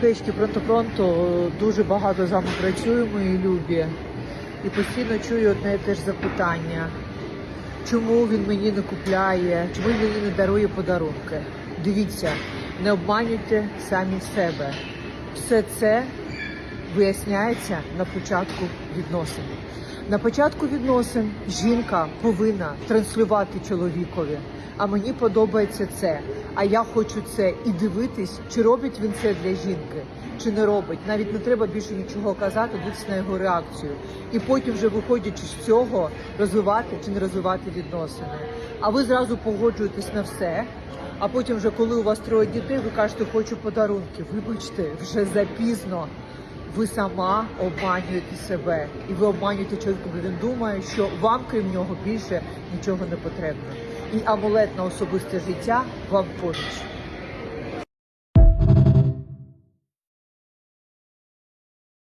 Печки пронто-пронто дуже багато з вами працюю, мої любі, і постійно чую одне і те ж запитання. Чому він мені не купляє, чому він мені не дарує подарунки? Дивіться, не обманюйте самі себе. Все це виясняється на початку відносин. На початку відносин жінка повинна транслювати чоловікові. А мені подобається це. А я хочу це і дивитись, чи робить він це для жінки, чи не робить. Навіть не треба більше нічого казати, дивитися на його реакцію. І потім, вже виходячи з цього, розвивати чи не розвивати відносини. А ви зразу погоджуєтесь на все. А потім, вже коли у вас троє дітей, ви кажете, хочу подарунки. Вибачте, вже запізно. Ви сама обманюєте себе, і ви обманюєте чоловіка, бо він думає, що вам крім нього більше нічого не потрібно. І амулет на особисте життя вам поміч.